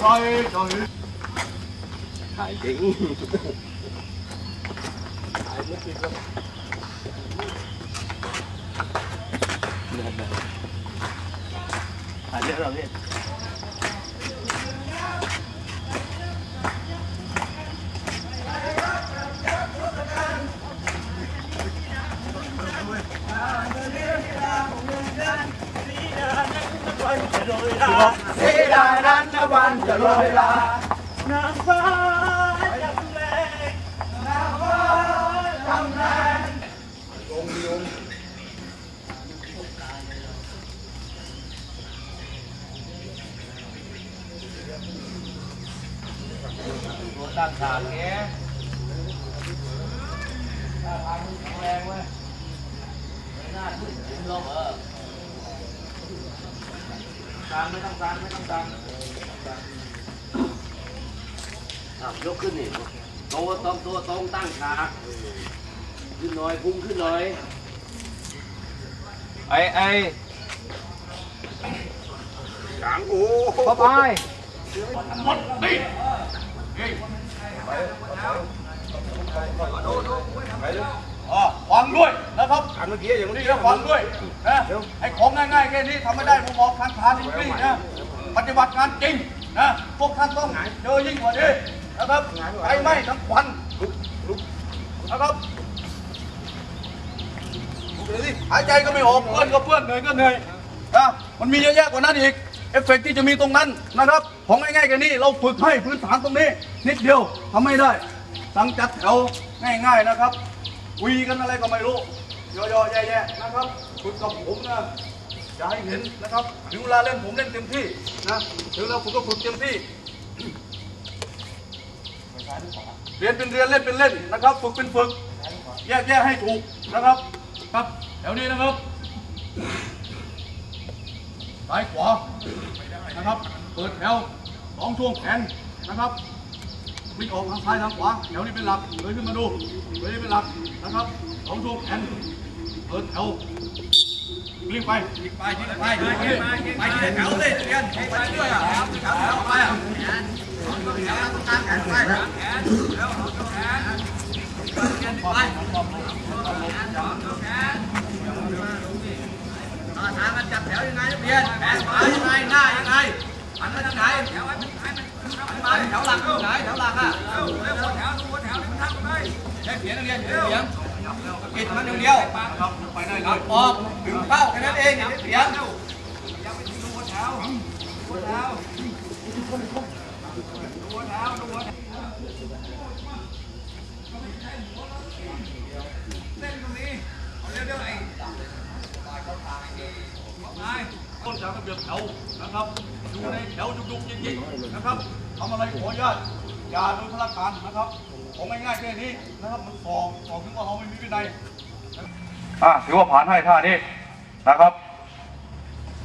ลไกลใจถ่ายจริง วันจะลอยลาตัวตั้งฉากเงี้ยแรงเว้ยไม่น่าขึ้นถึงลงเออตามไม่ต้องตามไม่ต้องตามอะยกขึ้นนี่ตัวตรงตัวตรงตั้งฉากขึ้นหน่อยพุ่งขึ้นหน่อยไอ้ไอ้หางโอ้พ่อพายอะฟังด้วยนะครับอันเมื่อกี้อย่างนี่นี้ก็ฟังด้วยนะไอ้ของง่ายๆแค่นี้ทำไม่ได้ผมบอกทางทานจริงๆนะปฏิบัติงานจริงนะพวกท่านต้องเจอยิ่งกว่านี้ นะครับไฟไหม้ทั้งควันนะครับหายใจก็ไม่ออกเพื่อนก็เพื่อนเหนื่อยก็เหนื่อยนะมันมีเยอะแยะกว่านั้นอีกเอฟเฟกต์ที่จะมีตรงนั้นนะครับของง่ายๆแค่นี้เราฝึกให้พื้นฐานตรงนี้ นิดเดียวทำไม่ได้ตั้งจัดแถวง่าย ๆนะครับวีกันอะไรก็ไม่รู้ย่อๆแย่ๆนะครับฝึกกับผมนะจะให้เห็นนะครับถึงเวลาเล่นผมเล่นเต็มที่นะถึงเราฝึกก็ฝึกเต็มที่ เรียนเป็นเรียนเล่นเป็นเล่นนะครับ ฝึกเป็นฝึก แยกแยกให้ถูกนะครับ ครับแถวนี้นะครับซ้ายขวานะครับ เปิดแถวสองช่วงแขนนะครับวิ่งออกทางซ้ายทางขวาแถวนี้เป็นหลักเลยขึ้นมาดูเลยเป็นหลักนะครับสองช่วงแขนเปิดแถวรีบไปรีบไปรีบไปไปไปที่แถวเลยเรียนไปด้วยอะไปอะแถวไงนักเรียนแผนขวายังไงหน้ายังไงหันมาทางไหนแถวมาแถวหลังไหนแถวหลังอะเร็วเร็วแถวดูแถวนี้มันทำไป เสียงนักเรียนใช้เสียงปิดมันอย่างเดียวครับไปได้เลขัยบออกถึงเป้าแค่นั้นเองอย่าใช้เสียง ต้นจากระเบียบแถวนะครับอยู่ในแถวยุกๆยิงๆนะครับทำอะไรขออนุญาตอย่าโดยพละการนะครับของง่ายๆแค่นี้นะครับมันสอบสอบถึงว่าเราไม่มีวินัยอะถือว่าผ่านให้ท่านี้นะครับ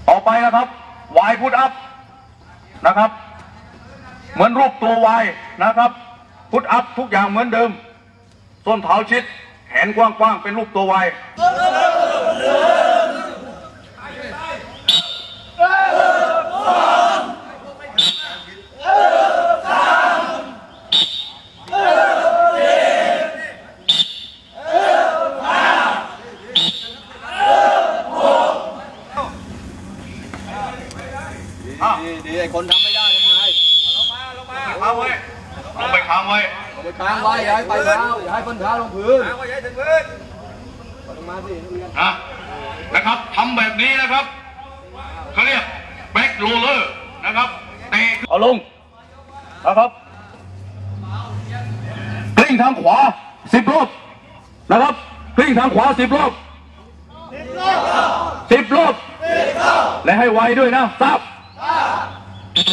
ต่อไปนะครับวายพุทอัพนะครับ เหมือนรูปตัววายนะครับ พุทอัพทุกอย่างเหมือนเดิมส้นเท้าชิดแขนกว้างๆเป็นรูปตัววาย อะ ดี ไอ้คนทำไม่ได้ทำไงค้างไว้ลงไปค้างไว้ไปค้างไว้อย่าให้ไปเท้าอย่าให้พ้นเท้าลงพื้นลงมาสินักเรียนนะนะครับทำแบบนี้นะครับเขาเรียกแบ็กโรลเลอร์นะครับเตะเอาลงนะครับกลิ้งทางขวาสิบรอบนะครับกลิ้งทางขวาสิบรอบสิบรอบและให้ไวด้วยนะทราบไปไว้นั ก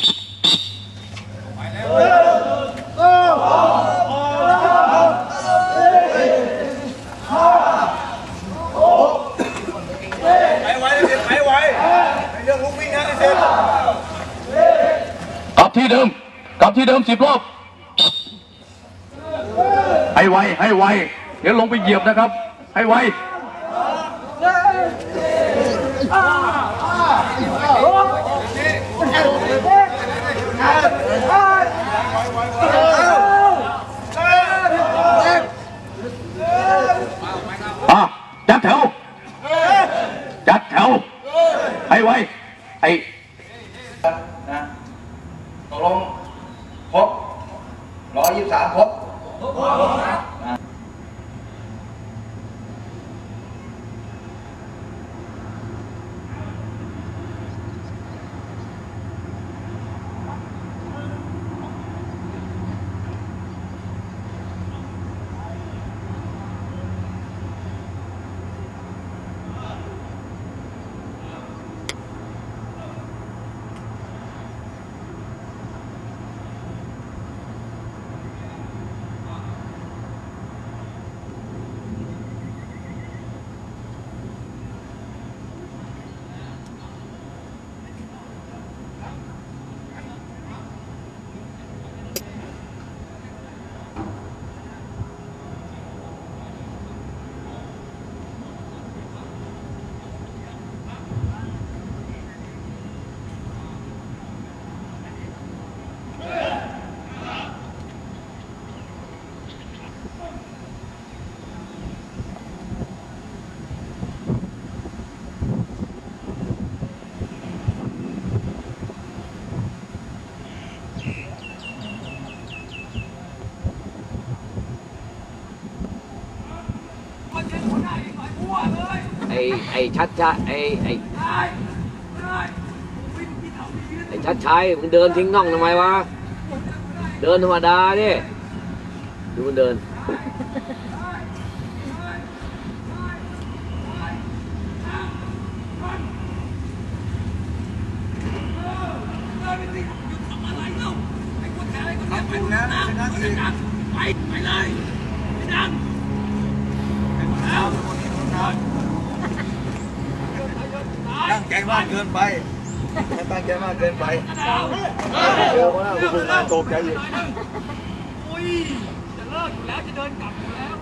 เรียไปไว้เรื่องลุกวิ่งนะนักเรียนกลับที่เดิม กลับที่เดิมสิบรอบ ให้ไว ให้ไว เดี๋ยวลงไปเหยียบนะครับ ให้ไว อะจัดแถว จัดแถว ให้ไวไอ้ นะตกลงครบร้อยยี่สิบสามครบครบ ไอ้ชัดชาไอ้ไอ้ไอ้ชัดชัยมึงเดินทิ้งน่องทำไมวะ เดินธรรมดาดิดูมันเดิน ตั้งใจ มากเกินไปตั้งใจมากเกินไปเดี๋ยวว่าเราคุณมาตกใจอยู่อุ้ยจะเลิกอยู่แล้วจะเดินกลับอยู่แล้ว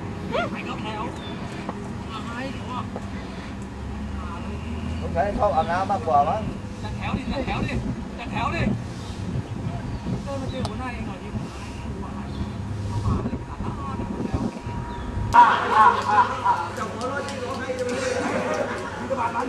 ไปเข้าแถวอะไรหรอต้องใช้เข้าอาบน้ำมากกว่ามั้งจะแถวดิจะแถวดิจะแถวดิเดินมาเจอหัวหน้าเองหน่อยดิอ่าอ่าอ่าจับหัวรถที่รถให้จะไปเลยกระบะมัน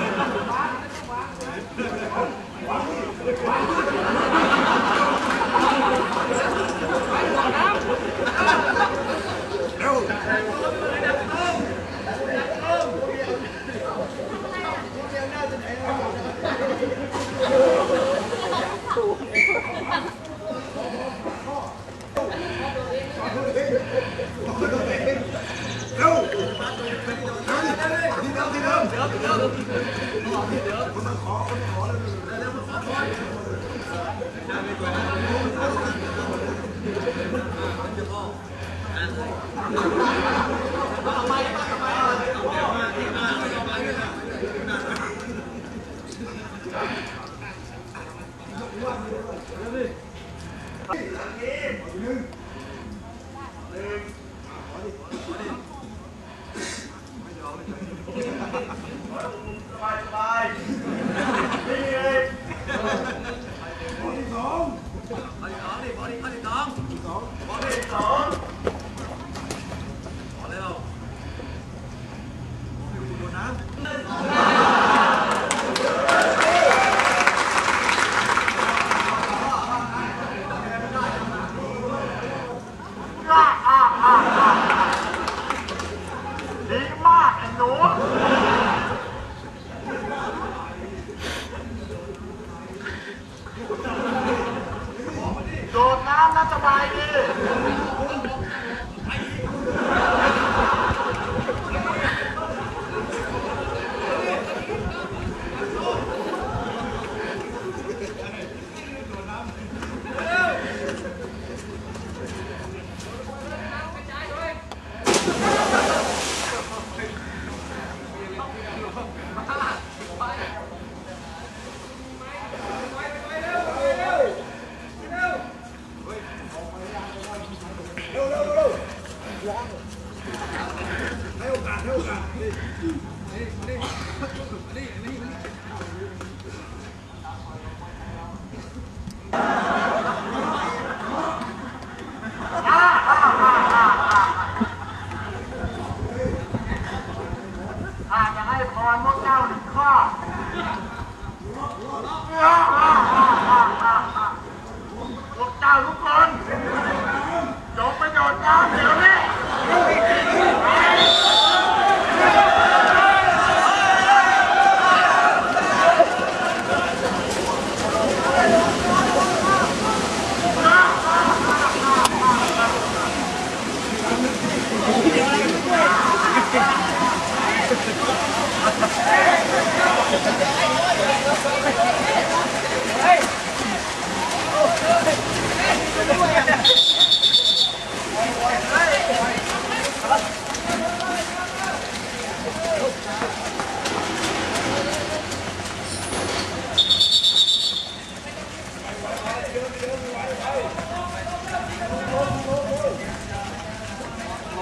โดดน้ำแล้วสบายดี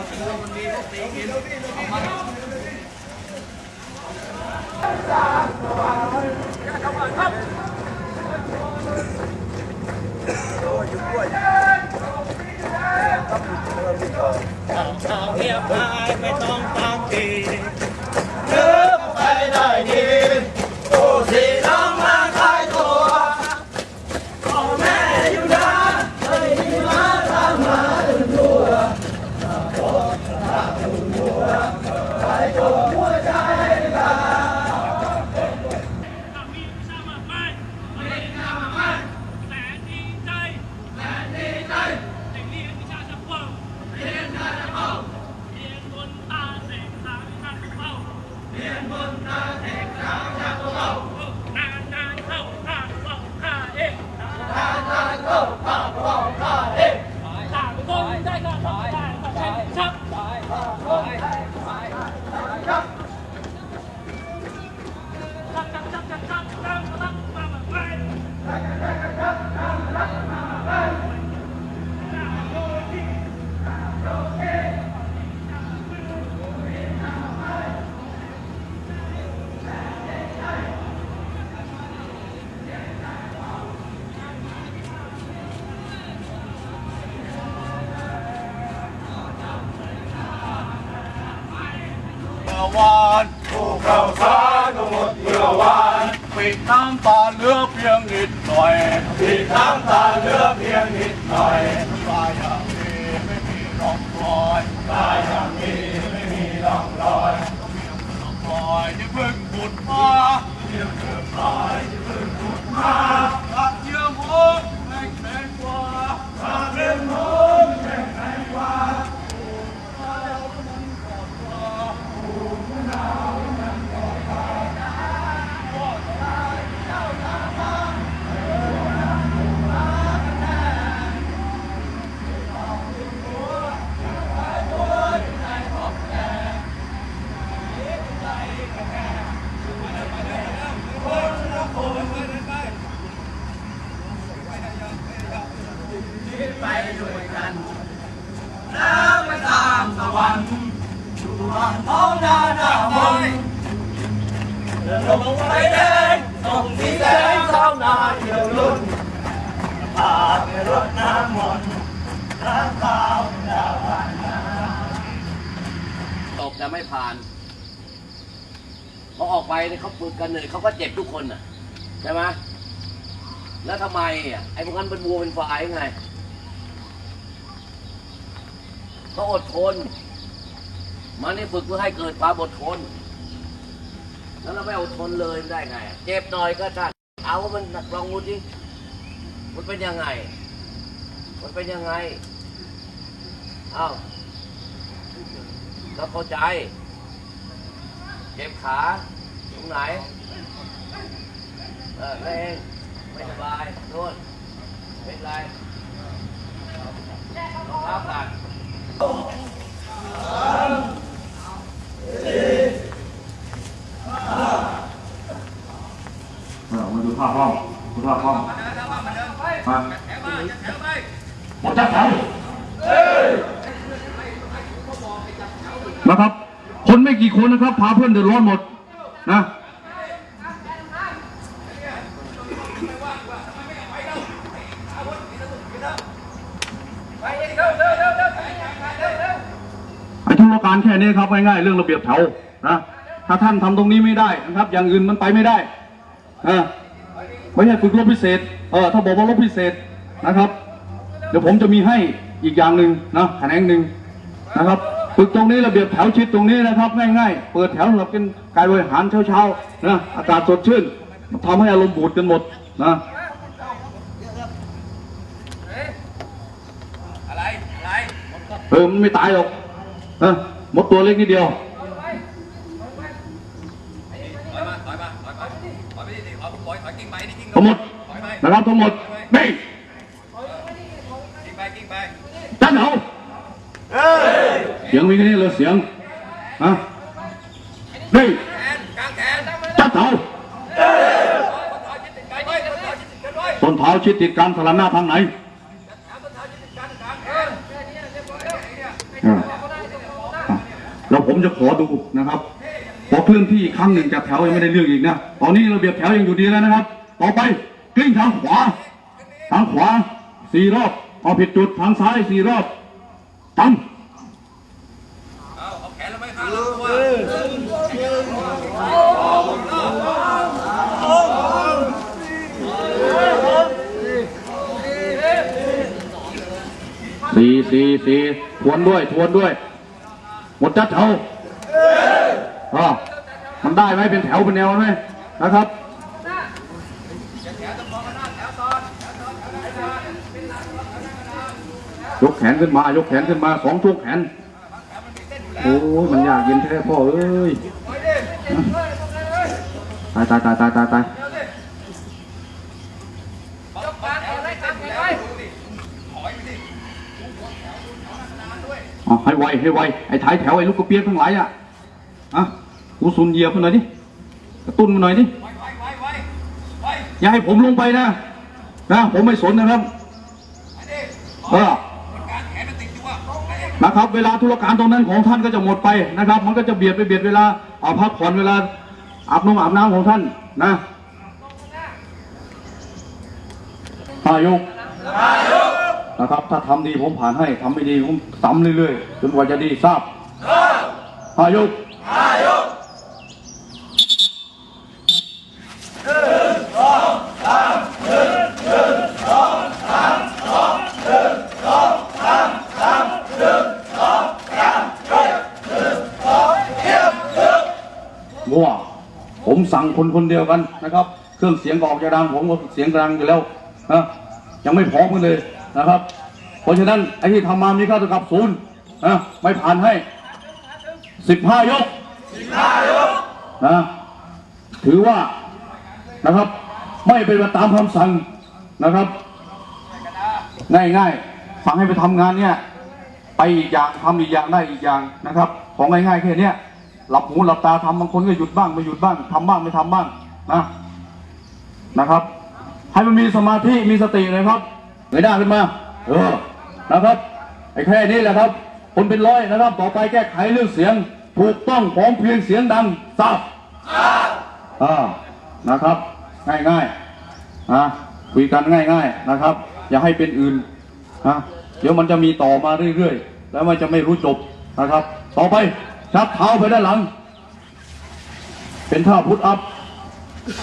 ต้องเราดีวเงียบร้ยไม่ต้องตามตี ปิดน้ำตาเหลือเพียงนิดหน่อยปิดน้ำตาเหลือเพียงนิดหน่อยตายอย่างนี้ไม่มีร่องรอยตายอย่างนี้ไม่มีร่องรอยร่องรอยที่เพิ่งบุดมาเพียงเกิดมา สวรรค์อยู่บนท้องนาหามนเดินลงไปแดงส่งสีแดงสาวนาเที่ยวลุ่นพาไปรดน้ำมนต์น้ำตาดาวันตกจะไม่ผ่านเขาออกไปเขาฝึกกันเลยเขาก็เจ็บทุกคนอะใช่ไหมแล้วทำไมอะไอ้พวกนั้นเป็นวัวเป็นฝ่ายยังไง เขาอดทน มันนี่ฝึกเพื่อให้เกิดความอดทน แล้วเราไม่อดทนเลยได้ไง เจ็บหน่อยก็ช่างเอามันลองดูดิมันเป็นยังไง มันเป็นยังไง เอ้าเราเข้าใจ เจ็บขาตรงไหน เออแล้วเองไม่สบายนวดเป็นไรรองเท้ากัด มาดูภาพห้องดูภาพห้องมาหมดจัดแถวนะครับ คนไม่กี่คนนะครับ พาเพื่อนเดือดร้อนหมดนะ ไอ้ธุร การแค่นี้ครับง่ายๆเรื่องระเบียบแถวนะถ้าท่านทำตรงนี้ไม่ได้นะครับ อย่างอื่นมันไปไม่ได้นะไม่ใช่ฝึกรบพิเศษเออถ้าบอกว่ารบพิเศษนะครับ เดี๋ยวผมจะมีให้อีกอย่างหนึ่งนะแขนงหนึ่งนะครับฝึกตรงนี้ระเบียบแถวชิดตรงนี้นะครับง่ายๆ เปิดแถวสำหรับกินกายบริหารเช้าๆนะอากาศสดชื่นทำให้อารมณ์บูดกันหมดนะอะไรอะไรเออมันไม่ตายหรอกนะ มดตัวเล็กนิดเดียว ถอยมาถอยมาถอยมาถอยไปดิถอยถอยถอยกิ้งไปนี่กิ้ง ทั้งหมด ถอยไป นะครับทั้งหมดนี่ กิ้งไปกิ้งไป จันเอาเสียงมีแค่นี้เลยเสียงนะนี่ แขนกลางแขน จันเอา ถอยจิตติดไปด้วยถอยจิตติดกันด้วย ต้นเท้าชิดติดกันสลับหน้าทางไหน ผมจะขอดูนะครับพอเคลื่อนที่อีกครั้งหนึ่งจากแถวยังไม่ได้เรื่องอีกนะ ตอนนี้ระเบียบแถวยังอยู่ดีแล้วนะครับ ต่อไปกลิ้งทางขวา ทางขวาสี่รอบเอาผิดจุดทางซ้ายสี่รอบทำเอาเอาแขนแล้มสี่สี่สี่ทวนด้วยทวนด้วย หมดจัดแถวอ่ามันได้ไหมเป็นแถวเป็นแนวไหมนะครับยกแขนขึ้นมายกแขนขึ้นมาสองช่วงแขนโอ้ยมันยากเย็นแท้พ่อเอ้ยตายตายตายตายตายตาย อให้ไวให้ไวไอ้ท้ายแถวไอ้ลูกกระเปียกทั้งหลายอะอะกูสุนเหยียบมันหน่อยดิกระตุ้นมันหน่อยดิไวไวไวไวอย่าให้ผมลงไปนะนะผมไม่สนนะครับเออการแขนะครับ เวลาธุรการตรงนั้นของท่านก็จะหมดไปนะครับ มันก็จะเบียดไปเบียดเวลาเอาพักผ่อนเวลาอาบน้ำอาบน้ำของท่านนะอายก นะครับ ถ้าทำดีผมผ่านให้ทำไม่ดีผมซ้ำเรื่อยๆจนกว่าจะดีทราบอายกมั่วผมสั่งคนคนเดียวกันนะครับ เครื่องเสียงก็ออกจะดังผมก็เสียงดังอยู่แล้วนะยังไม่พร้อมกันเลย นะครับ เพราะฉะนั้นไอ้ที่ทำมามีค่าเท่ากับศูนย์นะไม่ผ่านให้สิบห้ายกสิบห้ายกนะถือว่านะครับ ไม่เป็นไปตามคำสั่งนะครับ ง่ายๆฟังให้ไปทำงานเนี่ยไปอีกอย่างทำอีกอย่างได้อีกอย่างนะครับ ของง่ายๆแค่เนี้ยหลับหูหลับตาทำบางคนก็หยุดบ้างไม่หยุดบ้างทำบ้างไม่ทำบ้างนะนะครับ ให้มันมีสมาธิมีสติเลยครับ เงยหน้าขึ้นมาเออนะครับไอ้แค่นี้แหละครับ คนเป็นร้อยนะครับ ต่อไปแก้ไขเรื่องเสียง ถูกต้องพร้อมเพรียงเสียงดังทราบอ่านะครับ ง่ายๆนะคุยกันง่ายๆนะครับ อย่าให้เป็นอื่นนะเดี๋ยวมันจะมีต่อมาเรื่อยๆ แล้วมันจะไม่รู้จบนะครับ ต่อไปชักเท้าไปด้านหลัง เป็นท่าพุทอัพ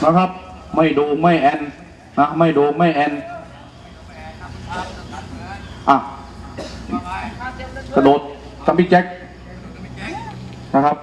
นะครับ ไม่โดงไม่แอนนะไม่โดงไม่แอน อะกระโดดทำพี่แจ็คนะครับ